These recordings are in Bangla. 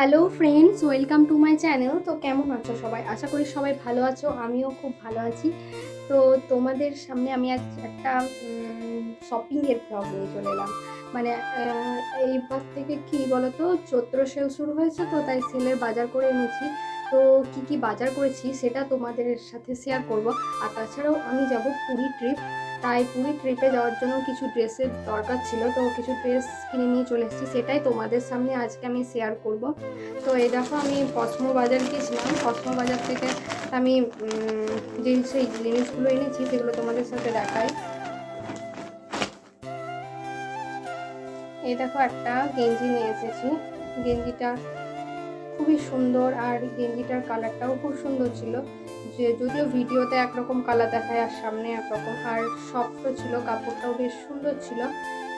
Hello friends welcome to my channel তো কেমন আছো সবাই? আশা করি সবাই ভালো আছো। আমিও খুব ভালো আছি। তো তোমাদের সামনে আমি আজ একটা শপিংয়ের ব্লগ নিয়ে চলে এলাম। মানে এইবার থেকে কি বলতো? চৈত্র সেল শুরু হয়েছে তো, তাই সেলের বাজার করে এনেছি। তো কি কি বাজার করেছি, সেটা তোমাদের সাথে শেয়ার করব। আর তাছাড়াও আমি যাব পুরী ট্রিপ তাই পুরী ট্রিপে যাওয়ার জন্য কিছু ড্রেসের দরকার ছিল, তো কিছু ড্রেস কিনে নিয়ে চলে এসেছি। সেটাই তোমাদের সামনে আজকে আমি শেয়ার করব। তো এই দেখো, আমি কসমো বাজার গিয়েছিলাম। কসমো বাজার থেকে আমি যে সেই জিনিসগুলো এনেছি, সেগুলো তোমাদের সাথে দেখাই। এই দেখো একটা গেঞ্জি নিয়ে এসেছি। গেঞ্জিটা খুবই সুন্দর, আর গেঞ্জিটার কালারটাও খুব সুন্দর ছিল। যে যদিও ভিডিওতে একরকম কালার দেখায় আর সামনে একরকম, আর শক্ত ছিল, কাপড়টাও বেশ সুন্দর ছিল,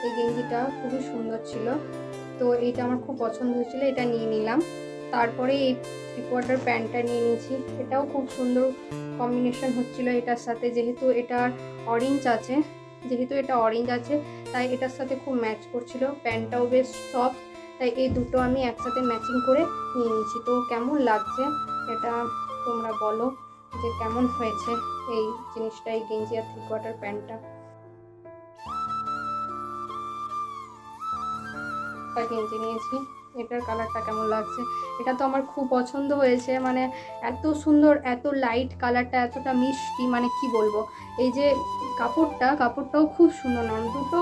এই গেঞ্জিটা খুবই সুন্দর ছিল। তো এইটা আমার খুব পছন্দ হয়েছিল, এটা নিয়ে নিলাম। তারপরে এই থ্রি কোয়ার্টার প্যান্টটা নিয়ে নিয়েছি, এটাও খুব সুন্দর কম্বিনেশন হচ্ছিল এটার সাথে, যেহেতু এটার অরেঞ্জ আছে, যেহেতু এটা অরেঞ্জ আছে, তাই এটার সাথে খুব ম্যাচ করছিল প্যান্টটাও বেশ সফট তাই এই দুটো আমি একসাথে ম্যাচিং করে নিয়ে নিয়েছি। তো কেমন লাগছে এটা তোমরা বলো। যে কেমন হয়েছে এই জিনিসটা এই গেঞ্জি আর থ্রি কোয়ার্টার প্যান্টটা। গেঞ্জি নিয়েছি, এটার কালারটা কেমন লাগছে? এটা তো আমার খুব পছন্দ হয়েছে মানে এত সুন্দর, এত লাইট কালারটা এতটা মিষ্টি মানে কি বলব? এই যে কাপড়টা, কাপড়টাও খুব সুন্দর নরম, দুটো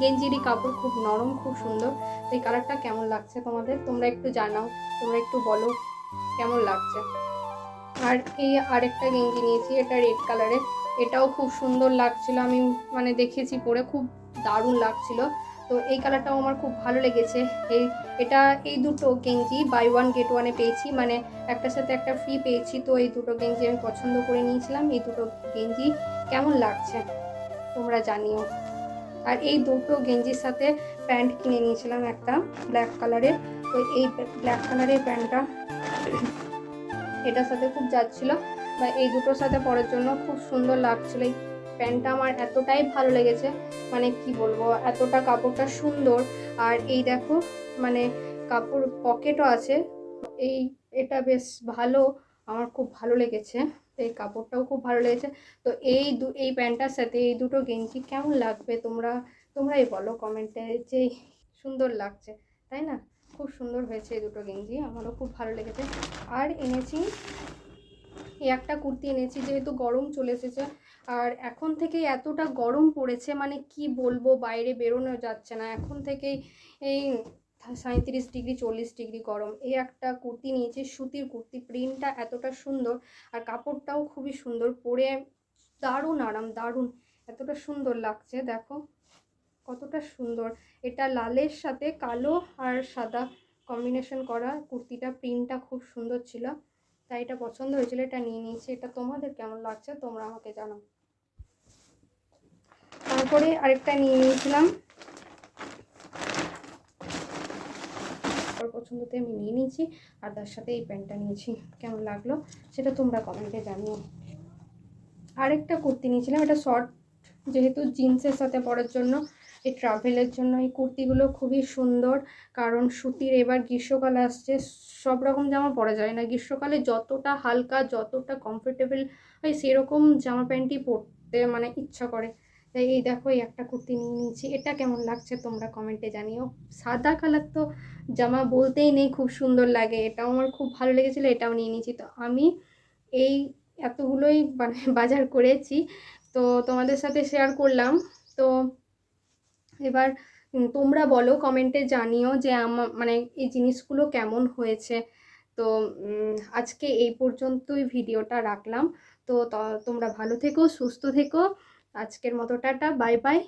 গেঞ্জিরই কাপড় খুব নরম, খুব সুন্দর। এই কালারটা কেমন লাগছে তোমাদের? তোমরা একটু জানাও, তোমরা একটু বলো, কেমন লাগছে? আর এই আরেকটা গেঞ্জি নিয়েছি, এটা রেড কালারের এটাও খুব সুন্দর লাগছিল, আমি মানে দেখেছি পরে, খুব দারুণ লাগছিল। তো এই কালারটাও আমার খুব ভালো লেগেছে। এই, এটা এই দুটো গেঞ্জি বাই ওয়ান গেট ওয়ানে পেয়েছি মানে একটার সাথে একটা ফ্রি পেয়েছি, তো এই দুটো গেঞ্জি আমি পছন্দ করে নিয়েছিলাম, এই দুটো গেঞ্জি কেমন লাগছে তোমরা জানিও। আর এই দুটো গেঞ্জির সাথে প্যান্ট কিনে নিয়েছিলাম একটা ব্ল্যাক কালারের তো এই ব্ল্যাক কালারের প্যান্টটা এটার সাথে খুব যাচ্ছিল। বা এই দুটোর সাথে পরার জন্য খুব সুন্দর লাগছিল। এই প্যান্টটা আমার এতটাই ভালো লেগেছে। মানে কি বলব, এতটা কাপড়টা সুন্দর। আর এই দেখো মানে কাপড় পকেটও আছে। এই, এটা বেশ ভালো, আমার খুব ভালো লেগেছে। এই কাপড়টাও খুব ভালো লেগেছে। তো এই দু, এই প্যান্টটার সাথে এই দুটো গেঞ্জি কেমন লাগবে তোমরা, তোমরাই বলো কমেন্টে যে সুন্দর লাগছে, তাই না? খুব সুন্দর হয়েছে এই দুটো গেঞ্জি, আমারও খুব ভালো লেগেছে। আর এনেছি, এই একটা কুর্তি এনেছি, যেহেতু গরম চলে এসেছে, আর এখন থেকেই এতটা গরম পড়েছে মানে কি বলব, বাইরে বেরোনো যাচ্ছে না। এখন থেকেই এই সাঁত্রিশ ডিগ্রি, চল্লিশ ডিগ্রি গরম। এই একটা কুর্তি নিয়েছি, সুতির কুর্তি, প্রিন্টটা এতটা সুন্দর, আর কাপড়টাও খুবই সুন্দর, পরে দারুণ আরাম, দারুণ, এতটা সুন্দর লাগছে, দেখো। কতটা সুন্দর। এটা লালের সাথে কালো আর সাদা কম্বিনেশন করা কুর্তিটা প্রিন্টটা খুব সুন্দর ছিল। তাই এটা পছন্দ হয়েছিল, এটা নিয়ে নিয়েছি। এটা তোমাদের কেমন লাগছে তোমরা আমাকে জানাও। তারপরে আরেকটা নিয়ে নিয়েছিলাম। পছন্দতে আমি নিয়ে নিয়েছি। আর তার সাথে এই প্যান্টটা নিয়েছি। কেমন লাগল সেটা তোমরা কমেন্টে জানিও। আরেকটা কুর্তি নিয়েছিলাম। এটা শর্ট যেহেতু জিন্সের সাথে পরার জন্য। এই ট্রাভেলের জন্য এই কুর্তিগুলো খুবই সুন্দর। কারণ সুতির এবার গ্রীষ্মকাল আসছে, সব রকম জামা পরা যায় না। গ্রীষ্মকালে যতটা হালকা, যতটা কমফোর্টেবল হয় সেরকম জামা প্যান্টই পরতে মানে ইচ্ছা করে। তাই এই দেখো, এই একটা কুর্তি নিয়ে নিয়েছি। এটা কেমন লাগছে তোমরা কমেন্টে জানিও। সাদা কালার তো জামা বলতেই নেই, খুব সুন্দর লাগে। এটাও আমার খুব ভালো লেগেছিলো, এটাও নিয়ে নিয়েছি। তো আমি এই এতগুলোই মানে বাজার করেছি। তো তোমাদের সাথে শেয়ার করলাম। তো এবার তোমরা বলো কমেন্টে জানিও যে আমার মানে এই জিনিসগুলো কেমন হয়েছে। তো আজকে এই পর্যন্তই ভিডিওটা রাখলাম। তো, তোমরা ভালো থেকো, সুস্থ থেকো। আজকের মতো টাটা, বাই বাই।